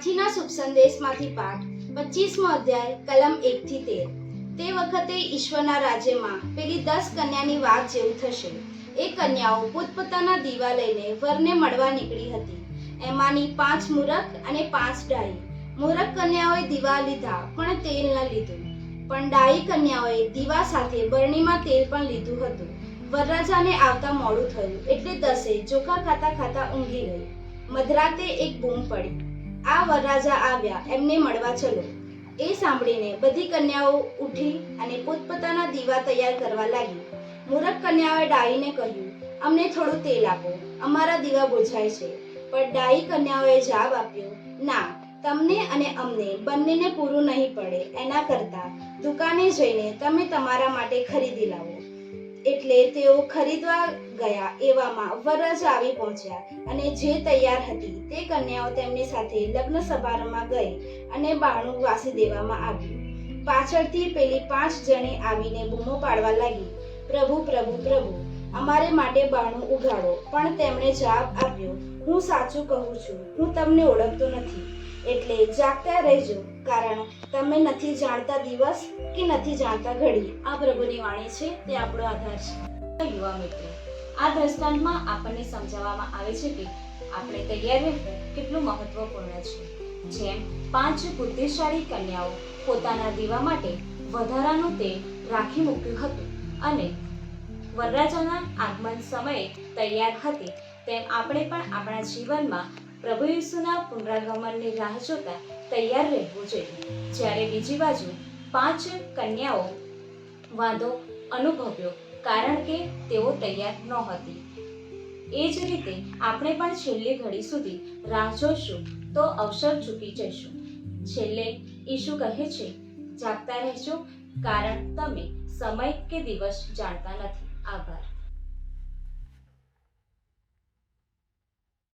સંદેશમાંથી પાઠ, પચીસમો અધ્યાય, કલમ એકથી તેર. તે વખતે ઈશ્વરના રાજ્યમાં પેલી દસ કન્યાની વાત જેવું થશે. એ કન્યાઓ પોતપોતાના દીવા લઈને વરને મળવા નીકળી હતી. એમાંની પાંચ મૂરખ અને પાંચ ડાહી મૂરખ કન્યાઓએ દીવા લીધા, પણ તેલ ન લીધું. પણ ડાહી કન્યાઓએ દીવા સાથે બરણીમાં તેલ પણ લીધું હતું. વરરાજાને આવતા મોડું થયું, એટલે દસે ચોખા ખાતા ખાતા ઊંઘી ગઈ. મધરાતે એક બૂમ પડી. આ વરરાજા આવ્યા, એમને મળવા ચલો. એ સાંભળીને બધી કન્યાઓ ઉઠી અને પોતપોતાના દીવા તૈયાર કરવા લાગી. મૂરખ કન્યાઓએ ડાહીને કહ્યું, અમને થોડું તેલ આપો, અમારા દીવા બુઝાય છે. પણ ડાહી કન્યાઓએ જવાબ આપ્યો, ના, તમને અને અમને બંનેને પૂરું નહીં પડે, એના કરતાં દુકાને જઈને તમે તમારા માટે ખરીદી લાવો. એટલે તેઓ ખરીદવા ગયા એવામાં વરરાજ આવી પહોંચ્યા અને જે તૈયાર હતી તે કન્યાઓ તેમની સાથે લગ્ન સમારંભમાં ગઈ અને બાણું વાસી દેવામાં આવ્યું. પાછળથી પેલી પાંચ જણે આવીને બૂમો પાડવા લાગી, પ્રભુ પ્રભુ પ્રભુ, અમારે માટે બાણું ઉઘાડો. પણ તેમણે જવાબ આપ્યો, હું સાચું કહું છું, હું તમને ઓળખતો નથી. એટલે જાગતા રહેજો, કારણ તમે નથી જાણતા દિવસ કે નથી જાણતા ઘડી. આ પ્રભુની વાણી છે, તે આપણો આધાર છે. યુવા મિત્રો, આ દ્રષ્ટાંતમાં આપણને સમજાવવામાં આવે છે કે આપણે તૈયાર રહેવું કેટલું મહત્વપૂર્ણ છે. જેમ પાંચ બુદ્ધિશાળી કન્યાઓ પોતાના દીવા માટે વધારાનું તેલ રાખી મૂક્યું હતું અને વરરાજાના આગમન સમયે તૈયાર હતી, તેમ આપણે પણ આપણા જીવનમાં પ્રભુ ઈસુના પુનરાગમનની રાહ જોતા તૈયાર રહેવું જોઈએ. જ્યારે બીજી બાજુ પાંચ કન્યાઓ વાંધો અનુભવ્યો કારણ કે તેઓ તૈયાર નહોતી. એ જ રીતે આપણે પણ છેલ્લી ઘડી સુધી રાહ જોઈશું તો અવસર ચૂકી જઈશું છેલ્લે ઈશુ કહે છે, જાગતા રહેજો, કારણ તમે સમય કે દિવસ જાણતા નથી. આભાર.